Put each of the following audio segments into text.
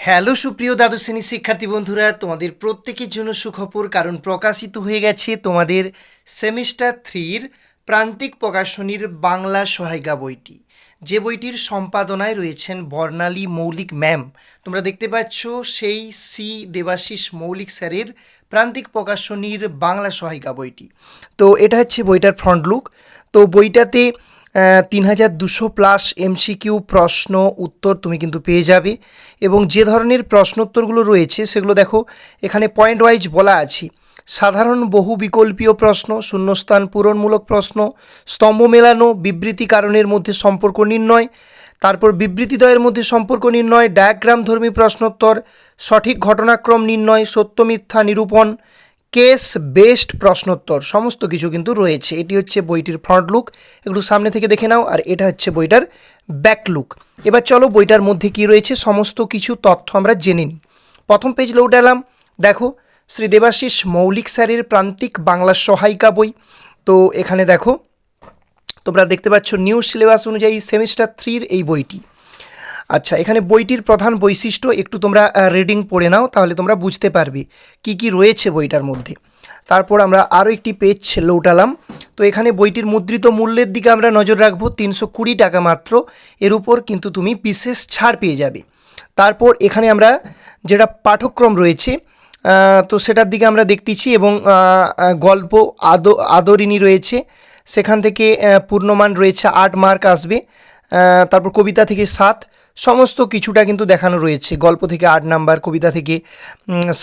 Hello সুপ্রিয় দ্বাদশ শ্রেণির শিক্ষার্থী বন্ধুরা, তোমাদের প্রত্যেকের জন্য সুখবর কারণ প্রকাশিত হয়ে গেছে তোমাদের সেমিস্টার থ্রির প্রান্তিক প্রকাশনীর বাংলা সহায়িকা বইটি। যে বইটির সম্পাদনায় রয়েছেন বর্ণালী মৌলিক ম্যাম। তোমরা দেখতে পাচ্ছ সেই সি দেবাশিস মৌলিক স্যারের প্রান্তিক প্রকাশনীর বাংলা সহায়িকা বইটি। তো এটা হচ্ছে বইটার ফ্রন্ট লুক তো বইটাতে তিন হাজার দুশো প্লাস এমসিকিউ প্রশ্ন উত্তর তুমি কিন্তু পেয়ে যাবে। এবং যে ধরনের প্রশ্নোত্তরগুলো রয়েছে, সেগুলো দেখো, এখানে পয়েন্ট ওয়াইজ বলা আছে। সাধারণ বহু বিকল্পীয় প্রশ্ন, শূন্যস্থান পূরণমূলক প্রশ্ন, স্তম্ভ মেলানো, বিবৃতি কারণের মধ্যে সম্পর্ক নির্ণয়, তারপর বিবৃতিদ্বয়ের মধ্যে সম্পর্ক নির্ণয় ডায়াগ্রাম ধর্মী প্রশ্নোত্তর, সঠিক ঘটনাক্রম নির্ণয়, সত্য মিথ্যা নিরূপণ কেস বেস্ট প্রশ্নোত্তর, সমস্ত কিছু কিন্তু রয়েছে। এটি হচ্ছে বইটির ফ্রন্ট লুক। একটু সামনে থেকে দেখে নাও, আর এটা হচ্ছে বইটার ব্যাক লুক। এবার চলো বইটার মধ্যে কি রয়েছে, সমস্ত কিছু তথ্য আমরা জেনে নিই। প্রথম পেজ লৌটালাম দেখো, শ্রী দেবাশিস মৌলিক স্যারের প্রান্তিক বাংলা সহায়িকা বই। তো এখানে দেখো, তোমরা দেখতে পাচ্ছ, নিউ সিলেবাস অনুযায়ী সেমিস্টার থ্রির এই বইটি। আচ্ছা এখানে বইটির প্রধান বৈশিষ্ট্য একটু তোমরা রিডিং পড়ে নাও, তাহলে তোমরা বুঝতে পারবে কি কি রয়েছে বইটার মধ্যে। তারপর আমরা আরও একটি পেজ লৌটালাম। তো এখানে বইটির মুদ্রিত মূল্যের দিকে আমরা নজর রাখব, তিনশো কুড়ি টাকা মাত্র। এর উপর কিন্তু তুমি বিশেষ ছাড় পেয়ে যাবে। তারপর এখানে আমরা যেটা পাঠ্যক্রম রয়েছে তো সেটার দিকে আমরা দেখতেছি এবং গল্প আদ, আদরিণী রয়েছে। সেখান থেকে পূর্ণমান রয়েছে, আট মার্ক আসবে। তারপর কবিতা থেকে সাত সমস্ত কিছুটা কিন্তু দেখানো রয়েছে। গল্প থেকে আট নাম্বার, কবিতা থেকে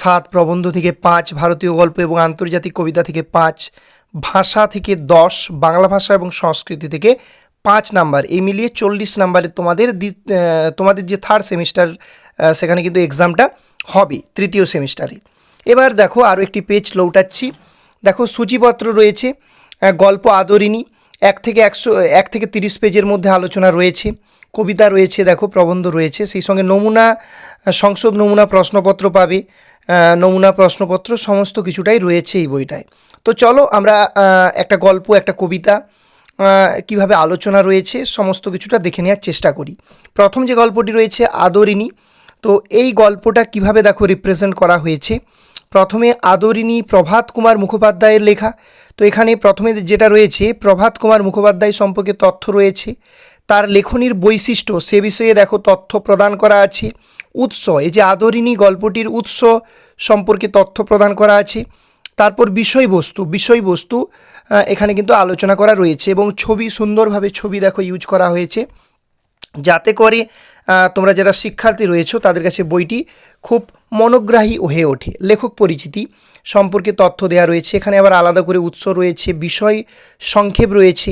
সাত, প্রবন্ধ থেকে পাঁচ, ভারতীয় গল্প এবং আন্তর্জাতিক কবিতা থেকে পাঁচ, ভাষা থেকে দশ, বাংলা ভাষা এবং সংস্কৃতি থেকে পাঁচ নাম্বার। এই মিলিয়ে চল্লিশ নাম্বারে তোমাদের তোমাদের যে থার্ড সেমিস্টার সেখানে কিন্তু এক্সামটা হবে তৃতীয় সেমিস্টারে এবার দেখো আরও একটি পেজ লৌটাচ্ছি। দেখো সূচিপত্র রয়েছে গল্প আদরিনী এক থেকে একশো, এক থেকে তিরিশ পেজের মধ্যে আলোচনা রয়েছে। কবিতা রয়েছে, দেখো, প্রবন্ধ রয়েছে। সেই সঙ্গে নমুনা, সংসদ নমুনা প্রশ্নপত্র পাবে। নমুনা প্রশ্নপত্র সমস্ত কিছুটাই রয়েছে এই বইটায়। তো চলো আমরা একটা গল্প, একটা কবিতা কীভাবে আলোচনা রয়েছে, সমস্ত কিছুটা দেখে নেওয়ার চেষ্টা করি। প্রথম যে গল্পটি রয়েছে আদরিনী তো এই গল্পটা কীভাবে, দেখো রিপ্রেজেন্ট করা হয়েছে? প্রথমে আদরিনী প্রভাত কুমার মুখোপাধ্যায়ের লেখা। তো এখানে প্রথমে যেটা রয়েছে, প্রভাত কুমার মুখোপাধ্যায় সম্পর্কে তথ্য রয়েছে। তার লেখনির বৈশিষ্ট্য সে বিষয়ে দেখো তথ্য প্রদান করা আছে। উৎস, এই যে আদরিণী গল্পটির উৎস সম্পর্কে তথ্য প্রদান করা আছে। তারপর বিষয়বস্তু বিষয়বস্তু এখানে কিন্তু আলোচনা করা রয়েছে এবং ছবি, সুন্দরভাবে ছবি দেখো ইউজ করা হয়েছে। যাতে করে তোমরা যারা শিক্ষার্থী রয়েছো, তাদের কাছে বইটি খুব মনোগ্রাহী হয়ে ওঠে। লেখক পরিচিতি সম্পর্কে তথ্য দেওয়া রয়েছে। এখানে আবার আলাদা করে উৎস রয়েছে, বিষয় সংক্ষেপ রয়েছে।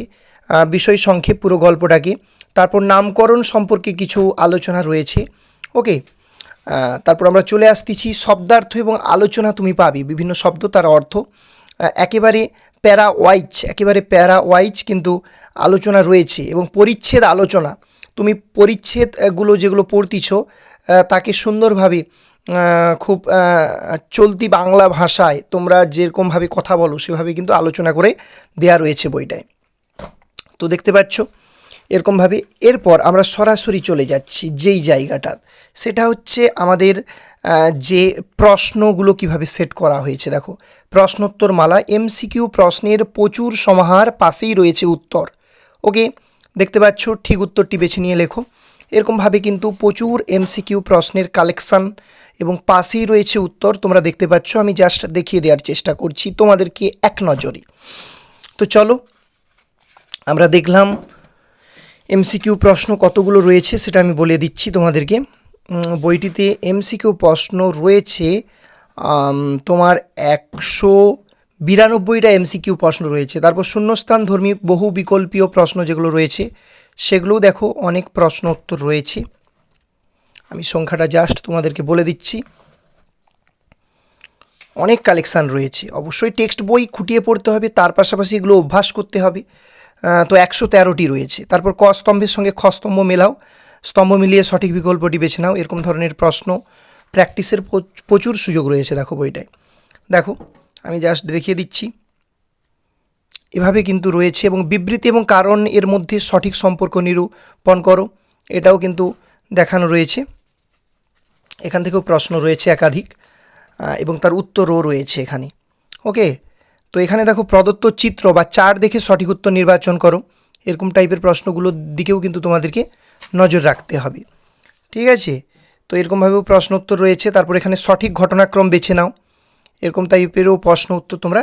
বিষয় সংক্ষেপ পুরো গল্পটাকে তারপর নামকরণ সম্পর্কে কিছু আলোচনা রয়েছে। ওকে? তারপর আমরা চলে আসতেছি শব্দার্থ এবং আলোচনা তুমি পাবে। বিভিন্ন শব্দ তার অর্থ। একেবারে প্যারা ওয়াইজ একেবারে প্যারা ওয়াইজ কিন্তু আলোচনা রয়েছে এবং পরিচ্ছেদ আলোচনা। তুমি পরিচ্ছেদগুলো যেগুলো পড়তিছ তাকে সুন্দরভাবে খুব চলতি বাংলা ভাষায় তোমরা যেরকমভাবে কথা বলো, সেভাবে কিন্তু আলোচনা করে দেয়া রয়েছে বইটায়। তো দেখতে পাচ্ছ, এরকমভাবে। এরপর আমরা সরাসরি চলে যাচ্ছি যেই জায়গাটা। সেটা হচ্ছে আমাদের যে প্রশ্নগুলো কীভাবে সেট করা হয়েছে, দেখো। প্রশ্নোত্তর মালা এমসিকিউ প্রশ্নের প্রচুর সমাহার পাশেই রয়েছে উত্তর। ওকে, দেখতে পাচ্ছ, ঠিক উত্তরটি বেছে নিয়ে লেখো। এরকমভাবে কিন্তু প্রচুর এমসিকিউ প্রশ্নের কালেকশন এবং পাশেই রয়েছে উত্তর। তোমরা দেখতে পাচ্ছ, আমি জাস্ট দেখিয়ে দেওয়ার চেষ্টা করছি, তোমাদেরকে এক নজরে। তো চলো আমরা দেখলাম এমসিকিউ প্রশ্ন কতগুলো রয়েছে সেটা আমি বলে দিচ্ছি তোমাদেরকে। বইটিতে এমসিকিউ প্রশ্ন রয়েছে তোমার একশো বিরানব্বইটা এমসিকিউ প্রশ্ন রয়েছে। তারপর শূন্যস্থান ধর্মী বহু বিকল্পীয় প্রশ্ন যেগুলো রয়েছে, সেগুলোও দেখো অনেক প্রশ্ন উত্তর রয়েছে। আমি সংখ্যাটা জাস্ট তোমাদেরকে বলে দিচ্ছি। অনেক কালেকশান রয়েছে। অবশ্যই টেক্সট বই খুঁটিয়ে পড়তে হবে, তার পাশাপাশি এগুলো অভ্যাস করতে হবে। তো একশো তেরোটি রয়েছে। তারপর ক স্তম্ভের সঙ্গে খ স্তম্ভ মেলাও। স্তম্ভ মিলিয়ে সঠিক বিকল্পটি বেছে নাও। এরকম ধরনের প্রশ্ন প্র্যাকটিসের প্রচুর সুযোগ রয়েছে দেখো বইটায়। দেখো, আমি জাস্ট দেখিয়ে দিচ্ছি। এভাবে কিন্তু রয়েছে এবং বিবৃতি এবং কারণ এর মধ্যে সঠিক সম্পর্ক নিরূপণ করো। এটাও কিন্তু দেখানো রয়েছে। এখান থেকেও প্রশ্ন রয়েছে একাধিক এবং তার উত্তরও রয়েছে এখানে। ওকে তো এখানে দেখো প্রদত্ত চিত্র বা চার দেখে সঠিক উত্তর নির্বাচন করো। এরকম টাইপের প্রশ্নগুলোর দিকেও কিন্তু তোমাদেরকে নজর রাখতে হবে। ঠিক আছে? তো এরকমভাবেও প্রশ্ন উত্তর রয়েছে। তারপর এখানে সঠিক ঘটনাক্রম বেছে নাও। এরকম টাইপেরও প্রশ্ন উত্তর তোমরা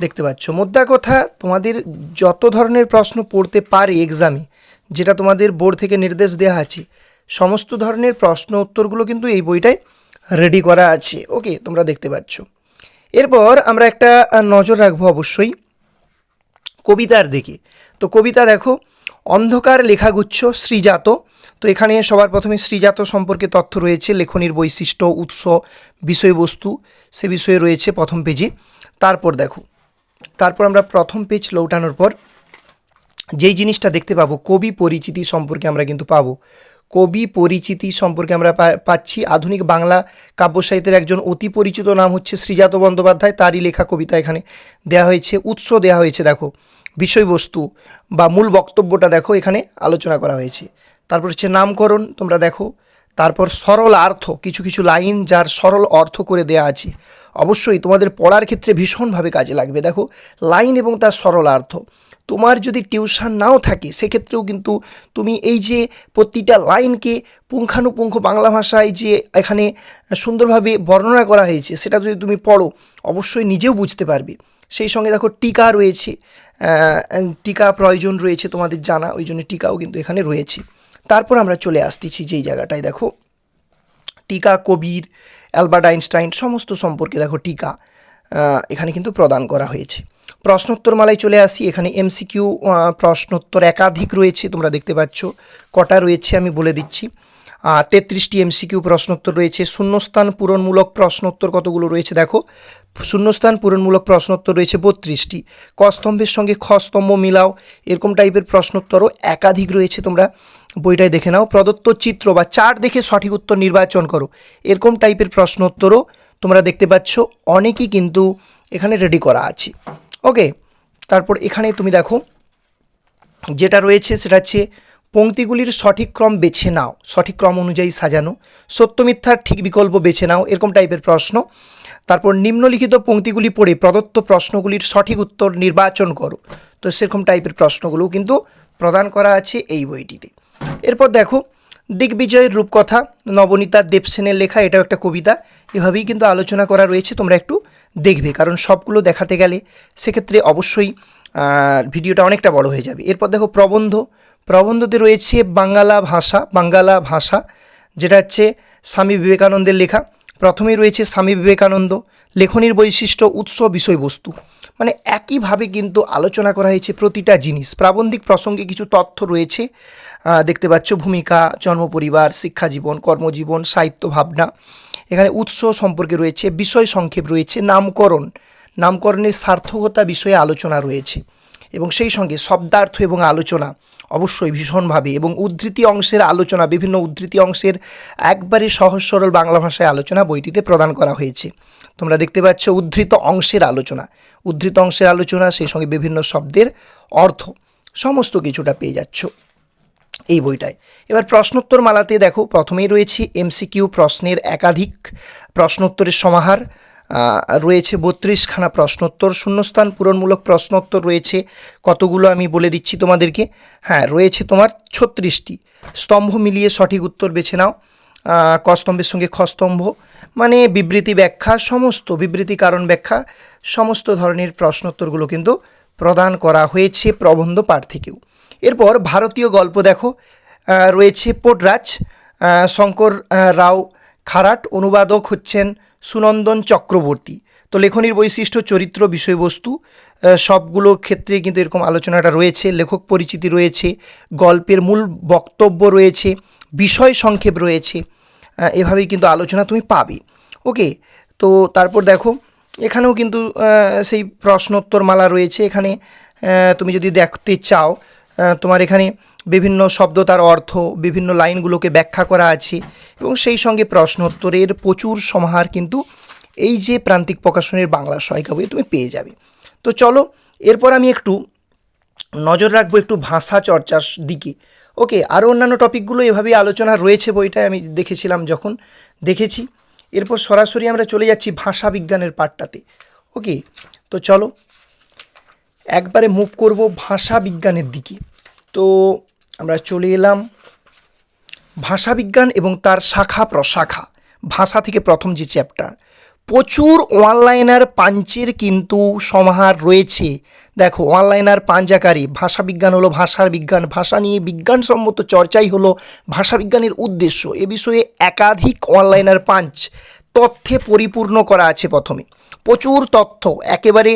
দেখতে পাচ্ছ। মোদ্দা কথা, তোমাদের যত ধরনের প্রশ্ন পড়তে পারে এক্সামে যেটা তোমাদের বোর্ড থেকে নির্দেশ দেওয়া আছে, সমস্ত ধরনের প্রশ্ন উত্তরগুলো কিন্তু এই বইটায় রেডি করা আছে। ওকে তোমরা দেখতে পাচ্ছ। এরপর আমরা একটা নজর রাখব অবশ্যই কবিতার দিকে। তো কবিতা দেখো, অন্ধকার লেখাগুচ্ছ শ্রীজাত তো এখানে সবার প্রথমে শ্রীজাত সম্পর্কে তথ্য রয়েছে, লেখনির বৈশিষ্ট্য, উৎস, বিষয়বস্তু, সে বিষয়ে রয়েছে প্রথম পেজে। তারপর দেখো, তারপর আমরা প্রথম পেজ লৌটানোর পর যেই জিনিসটা দেখতে পাবো, কবি পরিচিতি সম্পর্কে আমরা কিন্তু পাবো। কবি পরিচিতি সম্পর্কে আমরা পাচ্ছি। আধুনিক বাংলা কাব্য সাহিত্যের একজন অতি পরিচিত নাম হচ্ছে শ্রীজাত বন্দ্যোপাধ্যায়। তারই লেখা কবিতা এখানে দেওয়া হয়েছে, উৎস দেওয়া হয়েছে, দেখো। বিষয়বস্তু বা মূল বক্তব্যটা দেখো, এখানে আলোচনা করা হয়েছে। তারপর হচ্ছে নামকরণ, তোমরা দেখো। তারপর সরল অর্থ কিছু কিছু লাইন যার সরল অর্থ করে দেয়া আছে। অবশ্যই তোমাদের পড়ার ক্ষেত্রে ভীষণভাবে কাজে লাগবে, দেখো। লাইন এবং তার সরল অর্থ তোমার যদি টিউশন নাও থাকে, সেক্ষেত্রেও কিন্তু তুমি এই যে প্রতিটা লাইনকে পুঙ্খানুপুঙ্খ বাংলা ভাষায় যে এখানে সুন্দরভাবে বর্ণনা করা হয়েছে, সেটা যদি তুমি পড়ো, অবশ্যই নিজেও বুঝতে পারবে। সেই সঙ্গে দেখো টিকা রয়েছে টিকা প্রয়োজন রয়েছে তোমাদের জানা, ওই জন্য টিকাও কিন্তু এখানে রয়েছে। তারপর আমরা চলে আসতেছি যেই জায়গাটায়, দেখো। টিকা, কবির, অ্যালবার্ট আইনস্টাইন, সমস্ত সম্পর্কে দেখো টিকা এখানে কিন্তু প্রদান করা হয়েছে। প্রশ্নোত্তর মালায় চলে আসি। এখানে এমসিকিউ প্রশ্নোত্তর একাধিক রয়েছে, তোমরা দেখতে পাচ্ছ। কটা রয়েছে আমি বলে দিচ্ছি। তেত্রিশটি এমসিকিউ প্রশ্নোত্তর রয়েছে। শূন্যস্থান পূরণমূলক প্রশ্নোত্তর কতগুলো রয়েছে দেখো। শূন্যস্থান পূরণমূলক প্রশ্নোত্তর রয়েছে বত্রিশটি। ক স্তম্ভের সঙ্গে খ স্তম্ভ মিলাও, এরকম টাইপের প্রশ্নোত্তরও একাধিক রয়েছে তোমরা বইটায় দেখে নাও। প্রদত্ত চিত্র বা চার্ট দেখে সঠিক উত্তর নির্বাচন করো। এরকম টাইপের প্রশ্নোত্তরও তোমরা দেখতে পাচ্ছ। অনেকই কিন্তু এখানে রেডি করা আছে। ওকে তারপর এখানে তুমি দেখো, যেটা রয়েছে সেটা হচ্ছে পংক্তিগুলির সঠিক ক্রম বেছে নাও, সঠিক ক্রম অনুযায়ী সাজানো, সত্য মিথ্যার ঠিক বিকল্প বেছে নাও, এরকম টাইপের প্রশ্ন। তারপর নিম্নলিখিত পংক্তিগুলি পড়ে প্রদত্ত প্রশ্নগুলির সঠিক উত্তর নির্বাচন করো। তো সেরকম টাইপের প্রশ্নগুলোও কিন্তু প্রদান করা আছে এই বইটিতে। এরপর দেখো, দিগ্বিজয়ের রূপকথা, নবনীতা দেবসেনের লেখা, এটাও একটা কবিতা, এভাবেই কিন্তু আলোচনা করা রয়েছে, তোমরা একটু দেখবে, কারণ সবগুলো দেখাতে গেলে সেক্ষেত্রে অবশ্যই ভিডিওটা অনেকটা বড় হয়ে যাবে। এরপর দেখো প্রবন্ধ। প্রবন্ধতে রয়েছে বাঙ্গালা ভাষা বাঙ্গালা ভাষা, যেটা হচ্ছে স্বামী বিবেকানন্দের লেখা। প্রথমেই রয়েছে স্বামী বিবেকানন্দ, লেখনির বৈশিষ্ট্য, উৎস, বিষয়বস্তু। মানে একইভাবে কিন্তু আলোচনা করা হয়েছে প্রতিটা জিনিস। প্রাবন্ধিক প্রসঙ্গে কিছু তথ্য রয়েছে। দেখতে পাচ্ছ ভূমিকা, জন্মপরিবার, শিক্ষাজীবন, কর্মজীবন, সাহিত্য ভাবনা। এখানে উৎস সম্পর্কে রয়েছে, বিষয় সংক্ষেপ রয়েছে, নামকরণ। নামকরণের সার্থকতা বিষয়ে আলোচনা রয়েছে এবং সেই সঙ্গে শব্দার্থ এবং আলোচনা অবশ্যই ভীষণভাবে এবং উদ্ধৃতি অংশের আলোচনা, বিভিন্ন উদ্ধৃতি অংশের একবারে সহজ সরল বাংলা ভাষায় আলোচনা বইটিতে প্রদান করা হয়েছে। তোমরা দেখতে পাচ্ছ উদ্ধৃত অংশের আলোচনা। উদ্ধৃত অংশের আলোচনা, সেই সঙ্গে বিভিন্ন শব্দের অর্থ, সমস্ত কিছুটা পেয়ে যাচ্ছ। এই বইটায়। এবার প্রশ্নোত্তর মালাতে দেখো প্রথমেই রয়েছে এমসিকিউ প্রশ্নের একাধিক প্রশ্নোত্তরের সমাহার রয়েছে বত্রিশখানা প্রশ্নোত্তর শূন্যস্থান পূরণমূলক প্রশ্নোত্তর রয়েছে কতগুলো আমি বলে দিচ্ছি তোমাদেরকে। হ্যাঁ রয়েছে তোমার ছত্রিশটি। স্তম্ভ মিলিয়ে সঠিক উত্তর বেছে নাও। আহ, ক স্তম্ভের সঙ্গে খ স্তম্ভ মানে বিবৃতি ব্যাখ্যা সমস্ত বিবৃতি কারণ ব্যাখ্যা সমস্ত ধরনের প্রশ্নোত্তরগুলো কিন্তু প্রদান করা হয়েছে প্রবন্ধ পাঠ থেকেও। এরপর ভারতীয় গল্প দেখো। রয়েছে পোটরাজ শঙ্কর রাও খারাট অনুবাদক হচ্ছেন সুনন্দন চক্রবর্তী। তো লেখনির বৈশিষ্ট্য চরিত্র বিষয়বস্তু আহ, সবগুলো ক্ষেত্রে কিন্তু এরকম আলোচনাটা রয়েছে। লেখক পরিচিতি রয়েছে গল্পের মূল বক্তব্য রয়েছে বিষয় সংক্ষেপ রয়েছে এভাবেই কিন্তু আলোচনা তুমি পাবে। ওকে? তো তারপর দেখো এখানেও কিন্তু সেই প্রশ্নোত্তর মালা রয়েছে। এখানে তুমি যদি দেখতে চাও তোমার এখানে বিভিন্ন শব্দ, তার অর্থ, বিভিন্ন লাইনগুলোকে ব্যাখ্যা করা আছে এবং সেই সঙ্গে প্রশ্নোত্তরের প্রচুর সমাহার কিন্তু এই যে প্রান্তিক প্রকাশনের বাংলা সহায়িকা বই তুমি পেয়ে যাবে। তো চলো, এরপর আমি একটু নজর রাখব একটু ভাষা চর্চার দিকে। ওকে আরও অন্যান্য টপিকগুলো এভাবেই আলোচনা রয়েছে বইটায়, আমি দেখেছিলাম যখন দেখেছি। এরপর সরাসরি আমরা চলে যাচ্ছি ভাষা বিজ্ঞানের পাঠটাতে। ওকে, তো চলো একবারে মুভ করব ভাষা বিজ্ঞানের দিকে। তো আমরা চলে এলাম ভাষাবিজ্ঞান এবং তার শাখা প্রশাখা, ভাষা থেকে প্রথম যে চ্যাপ্টার প্রচুর অনলাইনার পাঞ্চের কিন্তু সমাহার রয়েছে। দেখো অনলাইনার পাঞ্জাকারী ভাষাবিজ্ঞান হলো ভাষার বিজ্ঞান, ভাষা নিয়ে বিজ্ঞানসম্মত চর্চাই হলো ভাষাবিজ্ঞানের উদ্দেশ্য। এ বিষয়ে একাধিক অনলাইনার পাঞ্চ, তথ্যে পরিপূর্ণ করা আছে প্রথমে। প্রচুর তথ্য, একেবারে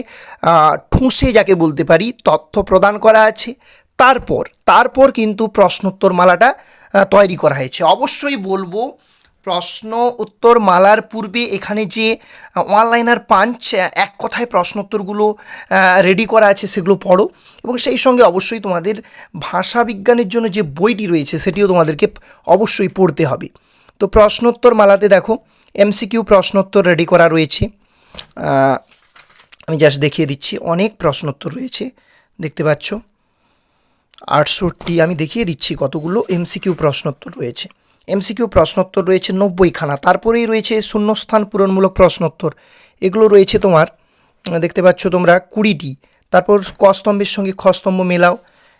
ঠুসে যাকে বলতে পারি, তথ্য প্রদান করা আছে। তারপর তারপর কিন্তু প্রশ্নোত্তর মালাটা তৈরি করা হয়েছে। অবশ্যই বলব, প্রশ্ন উত্তর মালার পূর্বে এখানে যে অনলাইনার পাঞ্চ এক কথায় প্রশ্নোত্তরগুলো রেডি করা আছে, সেগুলো পড়ো। এবং সেই সঙ্গে অবশ্যই তোমাদের ভাষা বিজ্ঞানের জন্য যে বইটি রয়েছে, সেটিও তোমাদেরকে অবশ্যই পড়তে হবে। তো প্রশ্নোত্তর মালাতে দেখো এমসিকিউ প্রশ্নোত্তর রেডি করা রয়েছে। আমি জাস্ট দেখিয়ে দিচ্ছি। অনেক প্রশ্নোত্তর রয়েছে, দেখতে পাচ্ছ। আটষট্টি আমি দেখিয়ে দিচ্ছি কতগুলো এমসিকিউ প্রশ্নোত্তর রয়েছে। এমসিকিউ প্রশ্নোত্তর রয়েছে নব্বইখানা, তারপরেই রয়েছে শূন্যস্থান পূরণমূলক প্রশ্নোত্তর। এগুলো রয়েছে তোমার, দেখতে পাচ্ছ তোমরা, কুড়িটি। তারপর কস্তম্ভের সঙ্গে খস্তম্ভ মেলাও,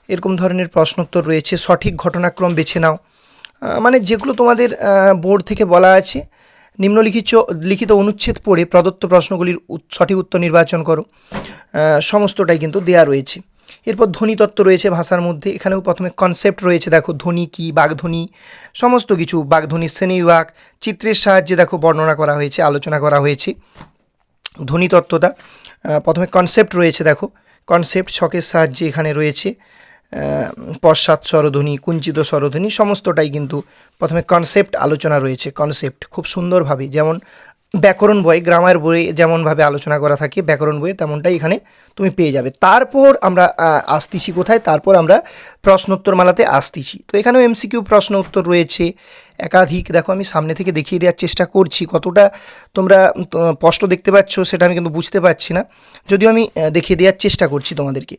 এরকম ধরনের প্রশ্নোত্তর রয়েছে। সঠিক ঘটনাক্রম বেছে নাও। মানে যেগুলো তোমাদের বোর্ড থেকে বলা আছে নিম্নলিখিত, লিখিত অনুচ্ছেদ পড়ে প্রদত্ত প্রশ্নগুলির সঠিক উত্তর নির্বাচন করো। সমস্তটাই কিন্তু দেয়া রয়েছে। এরপর ধ্বনিতত্ত্ব রয়েছে ভাষার মধ্যে। এখানেও প্রথমে কনসেপ্ট রয়েছে, দেখো ধ্বনি কী, বাগধ্বনি, সমস্ত কিছু, বাগধ্বনি, শ্রেণীবিভাগ, চিত্রের সাহায্যে দেখো বর্ণনা করা হয়েছে, আলোচনা করা হয়েছে। ধ্বনিতত্ত্বটা প্রথমে কনসেপ্ট রয়েছে, দেখো। কনসেপ্ট ছকের সাহায্যে এখানে রয়েছে। পশ্চাৎ স্বরধ্বনি, কুঞ্চিত স্বরধ্বনি, সমস্তটাই কিন্তু প্রথমে কনসেপ্ট আলোচনা রয়েছে কনসেপ্ট খুব সুন্দরভাবে। যেমন ব্যাকরণ বই গ্রামার বইয়ে যেমনভাবে আলোচনা করা থাকে, ব্যাকরণ বইয়ে তেমনটাই এখানে তুমি পেয়ে যাবে। তারপর আমরা আসতেছি কোথায়? তারপর আমরা প্রশ্নোত্তর মালাতে আসতেছি। তো এখানেও এমসিকিউ প্রশ্ন উত্তর রয়েছে। একাধিক, দেখো আমি সামনে থেকে দেখিয়ে দেওয়ার চেষ্টা করছি, কতটা তোমরা স্পষ্ট দেখতে পাচ্ছ সেটা আমি কিন্তু বুঝতে পারছি না। যদিও আমি দেখিয়ে দেওয়ার চেষ্টা করছি তোমাদেরকে।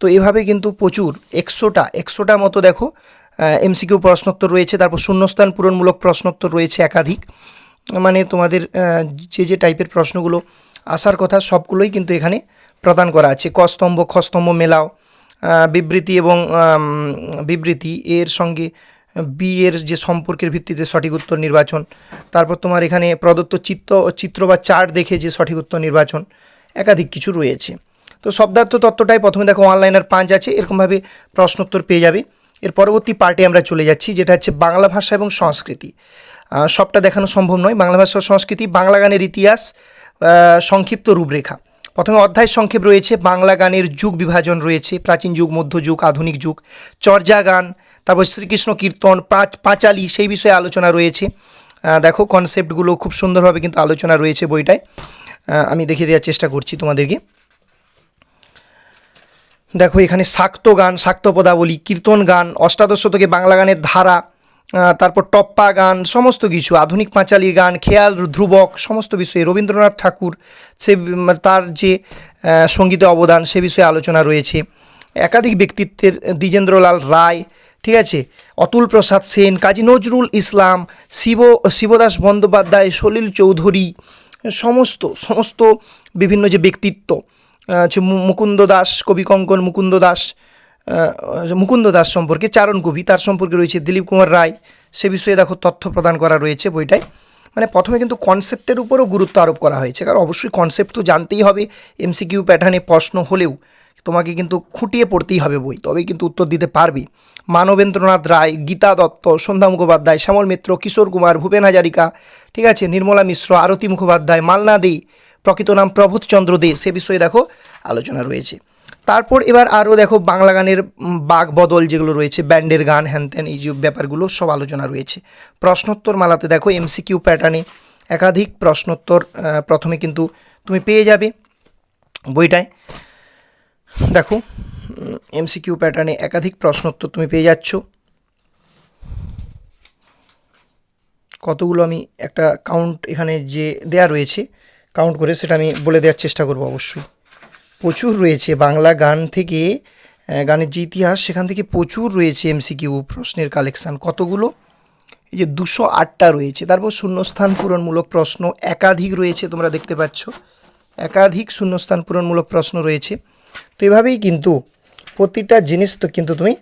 তো এভাবে কিন্তু প্রচুর একশোটা একশোটা মতো দেখো এমসিকিউ প্রশ্নোত্তর রয়েছে, তারপর শূন্যস্থান পূরণমূলক প্রশ্নোত্তর রয়েছে একাধিক। মানে তোমাদের যে যে টাইপের প্রশ্নগুলো আসার কথা, সবগুলোই কিন্তু এখানে প্রদান করা আছে। কস্তম্ভ খস্তম্ভ মেলাও বিবৃতি এবং বিবৃতি, এর সঙ্গে বি এর যে সম্পর্কের ভিত্তিতে সঠিক উত্তর নির্বাচন, তারপর তোমার এখানে প্রদত্ত চিত্র চিত্র বা চার্ট দেখে যে সঠিক উত্তর নির্বাচন, একাধিক কিছু রয়েছে। তো শব্দার্থ তত্ত্বটাই প্রথমে দেখো অনলাইনের পাঁচ আছে, এরকমভাবে প্রশ্নোত্তর পেয়ে যাবে। এর পরবর্তী পার্টে আমরা চলে যাচ্ছি, যেটা হচ্ছে বাংলা ভাষা এবং সংস্কৃতি। সবটা দেখানো সম্ভব নয়, বাংলা ভাষা ও সংস্কৃতি, বাংলা গানের ইতিহাস সংক্ষিপ্ত রূপরেখা। প্রথমে অধ্যায় সংক্ষেপ রয়েছে, বাংলা গানের যুগ বিভাজন রয়েছে, প্রাচীন যুগ মধ্যযুগ আধুনিক যুগ, চর্যা গান, তারপর শ্রীকৃষ্ণ কীর্তন, পাঁচ, পাঁচালি, সেই বিষয়ে আলোচনা রয়েছে। দেখো কনসেপ্টগুলো খুব সুন্দরভাবে কিন্তু আলোচনা রয়েছে বইটায়। আমি দেখিয়ে দেওয়ার চেষ্টা করছি তোমাদেরকে। দেখো, এখানে শাক্ত গান, শাক্ত পদাবলী, কীর্তন গান, অষ্টাদশ শতকে বাংলা গানের ধারা তারপর টপ্পা গান, সমস্ত কিছু, আধুনিক পাঁচালী গান, খেয়াল ধ্রুবক, সমস্ত বিষয়ে রবীন্দ্রনাথ ঠাকুর, সে তার যে সঙ্গীতে অবদান, সে বিষয়ে আলোচনা রয়েছে। একাধিক ব্যক্তিত্বের, দ্বিজেন্দ্রলাল রায়, ঠিক আছে? অতুল প্রসাদ সেন, কাজী নজরুল ইসলাম, শিব, শিবদাস বন্দ্যোপাধ্যায়, সলিল চৌধুরী, সমস্ত সমস্ত বিভিন্ন যে ব্যক্তিত্ব। হচ্ছে মুকুন্দ দাস, কবি কঙ্কন মুকুন্দ দাস মুকুন্দ দাস সম্পর্কে, চারণ কবি, তার সম্পর্কে রয়েছে দিলীপ কুমার রায়। সে বিষয়ে দেখো তথ্য প্রদান করা রয়েছে বইটায়। মানে প্রথমে কিন্তু কনসেপ্টের উপরও গুরুত্ব আরোপ করা হয়েছে। কারণ অবশ্যই কনসেপ্ট তো জানতেই হবে এমসিকিউ প্যাটার্নে প্রশ্ন হলেও তোমাকে কিন্তু খুঁটিয়ে পড়তেই হবে বই, তবেই কিন্তু উত্তর দিতে পারবে। মানবেন্দ্রনাথ রায়, গীতা দত্ত, সন্ধ্যা মুখোপাধ্যায়, শ্যামল মিত্র, কিশোর কুমার, ভূপেন হাজারিকা, ঠিক আছে, নির্মলা মিশ্র, আরতি মুখোপাধ্যায়, মালনা দে প্রকৃত নাম প্রবোধচন্দ্র দে, সে বিষয়ে দেখো আলোচনা রয়েছে। তারপর এবার আরও দেখো বাংলা গানের বাক বদল যেগুলো রয়েছে, ব্যান্ডের গান, হ্যান ত্যান, এই যে ব্যাপারগুলো সব আলোচনা রয়েছে। প্রশ্নোত্তর মালাতে দেখো এমসিকিউ প্যাটার্নে একাধিক প্রশ্নোত্তর প্রথমে কিন্তু তুমি পেয়ে যাবে বইটায়। দেখো এমসিকিউ প্যাটার্নে একাধিক প্রশ্নোত্তর তুমি পেয়ে যাচ্ছ। কতগুলো আমি একটা কাউন্ট এখানে যে দেয়া রয়েছে কাউন্ট করে সেটা আমি বলে দেওয়ার চেষ্টা করব অবশ্যই। প্রচুর রয়েছে বাংলা গান থেকে গানের যে ইতিহাস, সেখান থেকে প্রচুর রয়েছে এমসিকিউ প্রশ্নের কালেকশান কতগুলো? এই যে দুশো আটটা রয়েছে। তারপর শূন্যস্থান পূরণমূলক প্রশ্ন, একাধিক রয়েছে তোমরা দেখতে পাচ্ছ। একাধিক শূন্যস্থান পূরণমূলক প্রশ্ন রয়েছে। তো এভাবেই কিন্তু প্রতিটা জিনিস তো কিন্তু তুমি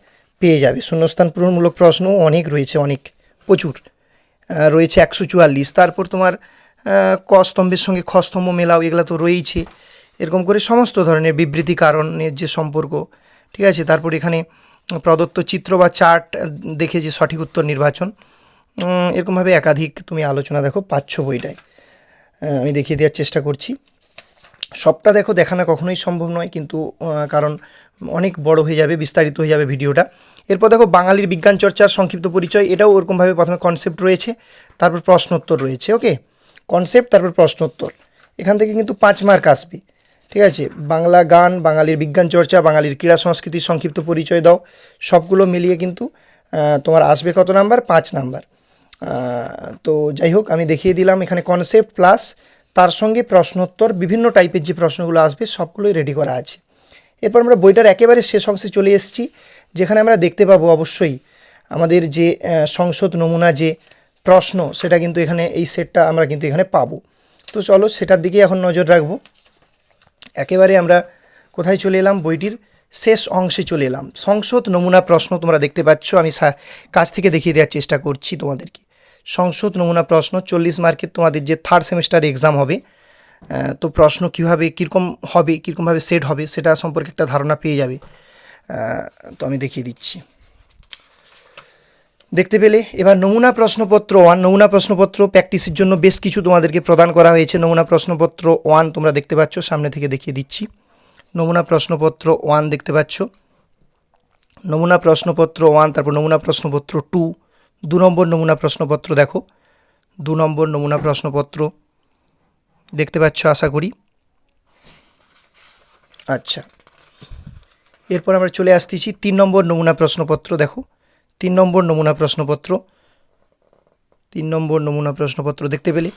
পেয়ে যাবে। শূন্যস্থান পূরণমূলক প্রশ্ন অনেক রয়েছে, অনেক, প্রচুর। রয়েছে একশো চুয়াল্লিশ। তারপর তোমার আহ, ক স্তম্ভের সঙ্গে খ স্তম্ভ মেলাও এগুলো তো রয়েইছে। এরকম করে সমস্ত ধরনের বিবৃতি কারণের যে সম্পর্ক ঠিক আছে? তারপর এখানে প্রদত্ত চিত্র বা চার্ট দেখে যে সঠিক উত্তর নির্বাচন। এরকমভাবে একাধিক তুমি আলোচনা দেখো পাচ্ছ বইটায়। আমি দেখিয়ে দেওয়ার চেষ্টা করছি। সবটা দেখো দেখানো কখনোই সম্ভব নয় কিন্তু কারণ অনেক বড় হয়ে যাবে বিস্তারিত হয়ে যাবে ভিডিওটা। এরপর দেখো বাঙালির বিজ্ঞান চর্চার সংক্ষিপ্ত পরিচয় এটাও ওরকমভাবে প্রথমে কনসেপ্ট রয়েছে তারপর প্রশ্নোত্তর রয়েছে ওকে কনসেপ্ট তারপর প্রশ্নোত্তর। এখান থেকে কিন্তু পাঁচ মার্ক আসবে। ঠিক আছে? বাংলা গান, বাঙালির বিজ্ঞান চর্চা, বাঙালির ক্রীড়া সংস্কৃতির সংক্ষিপ্ত পরিচয় দাও। সবগুলো মিলিয়ে কিন্তু তোমার আসবে কত নাম্বার পাঁচ নাম্বার তো যাই হোক, আমি দেখিয়ে দিলাম এখানে কনসেপ্ট প্লাস তার সঙ্গে প্রশ্নোত্তর, বিভিন্ন টাইপের যে প্রশ্নগুলো আসবে, সবগুলোই রেডি করা আছে। এরপর আমরা বইটার একেবারে শেষ অংশে চলে এসেছি, যেখানে আমরা দেখতে পাবো অবশ্যই আমাদের যে সংসদ নমুনা যে প্রশ্ন, সেটা কিন্তু এখানে, এই সেটটা আমরা কিন্তু এখানে পাবো। তো চলো সেটার দিকে এখন নজর রাখব। একেবারে আমরা কোথায় চলে এলাম? বইটির শেষ অংশে চলে এলাম। সংসদ নমুনা প্রশ্ন তোমরা দেখতে পাচ্ছ, আমি কাছ থেকে দেখিয়ে দেওয়ার চেষ্টা করছি তোমাদেরকে। সংসদ নমুনা প্রশ্ন, চল্লিশ মার্কের তোমাদের যে থার্ড সেমিস্টার এক্সাম হবে তো প্রশ্ন কীভাবে, কীরকম হবে, কীরকমভাবে সেট হবে, সেটা সম্পর্কে একটা ধারণা পেয়ে যাবে। তো আমি দেখিয়ে দিচ্ছি। দেখতে পেলে। এবার নমুনা প্রশ্নপত্র ওয়ান নমুনা প্রশ্নপত্র প্র্যাকটিসের জন্য বেশ কিছু তোমাদেরকে প্রদান করা হয়েছে। নমুনা প্রশ্নপত্র ওয়ান তোমরা দেখতে পাচ্ছ, সামনে থেকে দেখিয়ে দিচ্ছি। নমুনা প্রশ্নপত্র ওয়ান দেখতে পাচ্ছ। নমুনা প্রশ্নপত্র ওয়ান তারপর নমুনা প্রশ্নপত্র টু দু নম্বর নমুনা প্রশ্নপত্র দেখো। দু নম্বর নমুনা প্রশ্নপত্র দেখতে পাচ্ছ, আশা করি। আচ্ছা। এরপর আমরা চলে আসতেছি। তিন নম্বর নমুনা প্রশ্নপত্র দেখো। তিন নম্বর নমুনা প্রশ্নপত্র। তিন নম্বর নমুনা প্রশ্নপত্র দেখতে পেলে।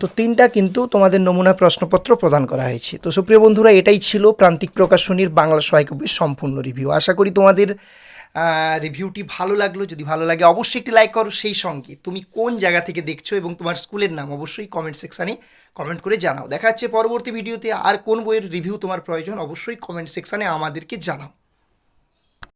তো তিনটা কিন্তু তোমাদের নমুনা প্রশ্নপত্র প্রদান করা হয়েছে। তো সুপ্রিয় বন্ধুরা, এটাই ছিল প্রান্তিক প্রকাশনীর বাংলা সহায়কব্যের সম্পূর্ণ রিভিউ আশা করি তোমাদের রিভিউটি ভালো লাগল। যদি ভালো লাগে, অবশ্যই একটি লাইক করো। সেই সঙ্গে তুমি কোন জায়গা থেকে দেখছ এবং তোমার স্কুলের নাম অবশ্যই কমেন্ট সেকশানে কমেন্ট করে জানাও। দেখা যাচ্ছে পরবর্তী ভিডিওতে আর কোন বইয়ের রিভিউ তোমার প্রয়োজন, অবশ্যই কমেন্ট সেকশানে আমাদেরকে জানাও।